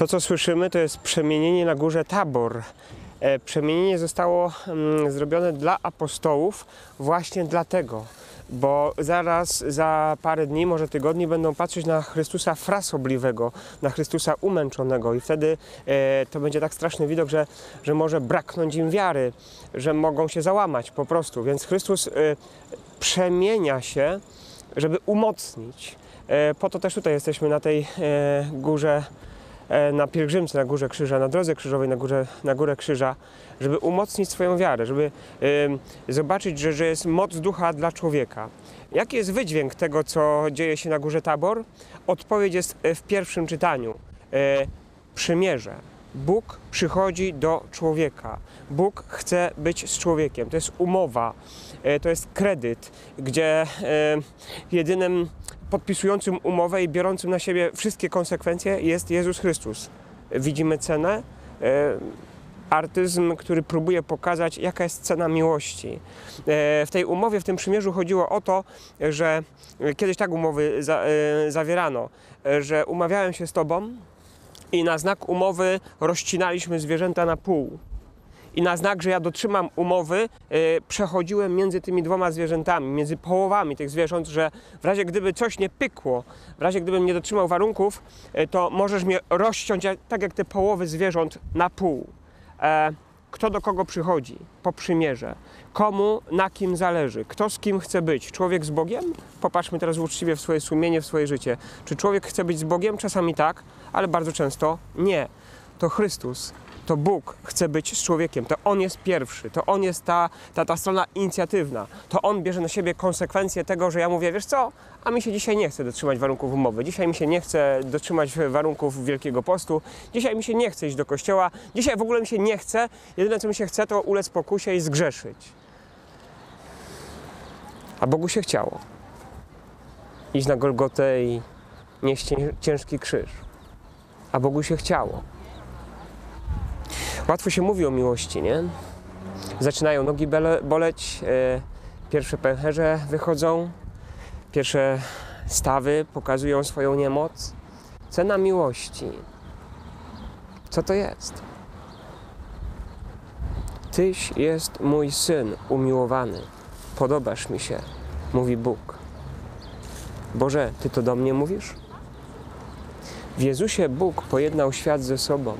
To, co słyszymy, to jest przemienienie na górze Tabor. E, Przemienienie zostało mm, zrobione dla apostołów właśnie dlatego, bo zaraz za parę dni, może tygodni będą patrzeć na Chrystusa frasobliwego, na Chrystusa umęczonego i wtedy e, to będzie tak straszny widok, że, że może braknąć im wiary, że mogą się załamać po prostu. Więc Chrystus e, przemienia się, żeby umocnić. E, Po to też tutaj jesteśmy na tej e, górze na pielgrzymce na górze krzyża, na drodze krzyżowej na górze, na górę krzyża, żeby umocnić swoją wiarę, żeby em, zobaczyć, że, że jest moc ducha dla człowieka. Jaki jest wydźwięk tego, co dzieje się na górze Tabor? Odpowiedź jest e, w pierwszym czytaniu. E, przymierze. Bóg przychodzi do człowieka. Bóg chce być z człowiekiem. To jest umowa, e, to jest kredyt, gdzie e, jedynym podpisującym umowę i biorącym na siebie wszystkie konsekwencje jest Jezus Chrystus. Widzimy cenę, e, artyzm, który próbuje pokazać, jaka jest cena miłości. W tej umowie, w tym przymierzu chodziło o to, że kiedyś tak umowy za, zawierano, że umawiałem się z Tobą i na znak umowy rozcinaliśmy zwierzęta na pół. I na znak, że ja dotrzymam umowy, e, przechodziłem między tymi dwoma zwierzętami, między połowami tych zwierząt, że w razie gdyby coś nie pykło, w razie gdybym nie dotrzymał warunków, e, to możesz mnie rozciąć tak jak te połowy zwierząt na pół. E, kto do kogo przychodzi po przymierze, komu na kim zależy, kto z kim chce być. Człowiek z Bogiem? Popatrzmy teraz uczciwie w swoje sumienie, w swoje życie. Czy człowiek chce być z Bogiem? Czasami tak, ale bardzo często nie. To Chrystus, to Bóg chce być z człowiekiem, to On jest pierwszy, to On jest ta, ta, ta strona inicjatywna, to On bierze na siebie konsekwencje tego, że ja mówię, wiesz co, a mi się dzisiaj nie chce dotrzymać warunków umowy, dzisiaj mi się nie chce dotrzymać warunków Wielkiego Postu, dzisiaj mi się nie chce iść do kościoła, dzisiaj w ogóle mi się nie chce, jedyne co mi się chce to ulec pokusie i zgrzeszyć. A Bogu się chciało iść na Golgotę i nieść cię- ciężki krzyż. A Bogu się chciało. Łatwo się mówi o miłości, nie? Zaczynają nogi bele- boleć, e, pierwsze pęcherze wychodzą, pierwsze stawy pokazują swoją niemoc. Cena miłości. Co to jest? Tyś jest mój syn umiłowany. Podobasz mi się, mówi Bóg. Boże, Ty to do mnie mówisz? W Jezusie Bóg pojednał świat ze sobą.